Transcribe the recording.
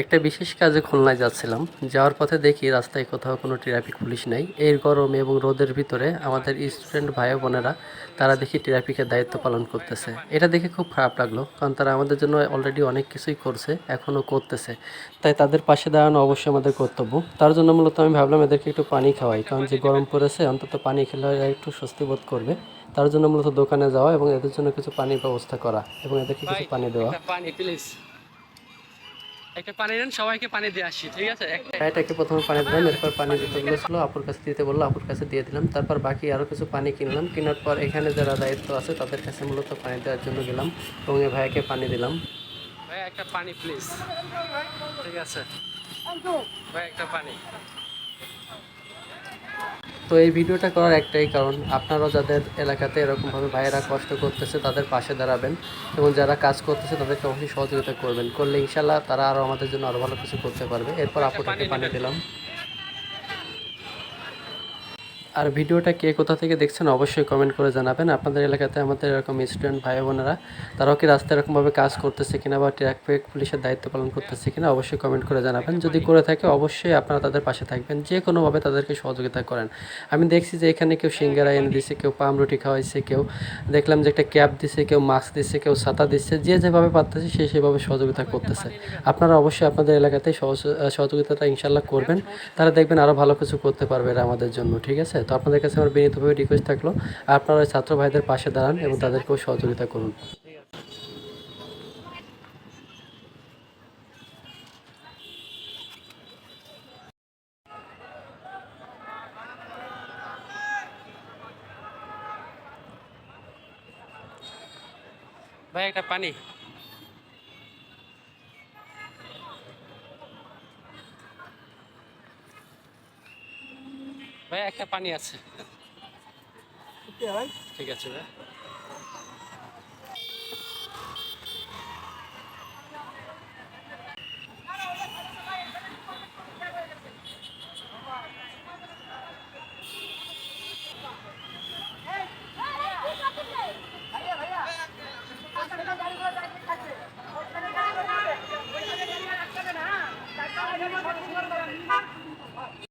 একটা বিশেষ কাজে খুলনায় যাচ্ছিলাম। যাওয়ার পথে দেখি রাস্তায় কোথাও কোনো ট্রাফিক পুলিশ নেই। এই গরম এবং রোদের ভিতরে আমাদের স্টুডেন্ট ভাই বোনেরা, তারা দেখি ট্রাফিকের দায়িত্ব পালন করতেছে। এটা দেখে খুব খারাপ লাগল, কারণ তারা আমাদের জন্য অলরেডি অনেক কিছুই করছে এখনও করতেছে। তাই তাদের পাশে দাঁড়ানো অবশ্যই আমাদের কর্তব্য। তার জন্য মূলত আমি ভাবলাম এদেরকে একটু পানি খাওয়াই, কারণ যে গরম পড়েছে, অন্তত পানি খেলে একটু স্বস্তি বোধ করবে। তার জন্য মূলত দোকানে যাওয়া এবং এদের জন্য কিছু পানির ব্যবস্থা করা এবং এদেরকে কিছু পানি দেওয়া। পানি একটা পানি সবাইকে পানি দিয়ে আসি ঠিক আছে? প্রথমে পানি দিলাম এরপর পানি যতগুলো ছিল আপুর কাছে দিতে বলল আপুর কাছে দিয়ে দিলাম। তারপর বাকি আরও কিছু পানি কিনলাম। কেনার পর এখানে যারা দায়িত্ব আছে তাদের কাছে মূলত পানি দেওয়ার জন্য গেলাম এবং এ ভাইয়াকে পানি দিলাম। ভাই একটা পানি প্লিজ ঠিক আছে। ভাই একটা পানি। তো এই ভিডিওটা করার একটাই কারণ আপনারাও যাদের এলাকাতে এরকমভাবে ভাইয়েরা কষ্ট করতেছে তাদের পাশে দাঁড়াবেন এবং যারা কাজ করতেছে তাদেরকে অবশ্যই সহযোগিতা করবেন। করলে ইনশাল্লাহ তারা আরও আমাদের জন্য আরও ভালো কিছু করতে পারবে। এরপর আপুটাকে পানি দিলাম। আর ভিডিওটা কে কোথা থেকে দেখছেন অবশ্যই কমেন্ট করে জানাবেন। আপনাদের এলাকাতে আমাদের এরকম স্টুডেন্ট ভাই বোনেরা, তারাও কি রাস্তায় এরকমভাবে কাজ করতেছে কিনা বা ট্রাফিক পুলিশের দায়িত্ব পালন করতেছে কিনা অবশ্যই কমেন্ট করে জানাবেন। যদি করে থাকে অবশ্যই আপনারা তাদের পাশে থাকবেন। যে কোনোভাবে তাদেরকে সহযোগিতা করেন। আমি দেখছি যে এখানে কেউ সিঙ্গারা এনে দিছে, কেউ পাম রুটি খাওয়াইছে, কেউ দেখলাম যে একটা ক্যাব দিছে, কেউ মাস্ক দিচ্ছে কেউ ছাতা দিচ্ছে যে যেভাবে পারতেছে সে সেভাবে সহযোগিতা করতেছে। আপনারা অবশ্যই আপনাদের এলাকাতে সহযোগিতাটা ইনশাল্লাহ করবেন। তারা দেখবেন আরও ভালো কিছু করতে পারবে আমাদের জন্য, ঠিক আছে? তো আপনাদের কাছে আমার বিনীতভাবে রিকোয়েস্ট থাকল, আপনারা ছাত্র ভাইদের পাশে দাঁড়ান এবং তাদেরকেও সহযোগিতা করুন। ভাই, একটা পানি। ভাই একটা পানি আছে। ঠিক আছে ভাই।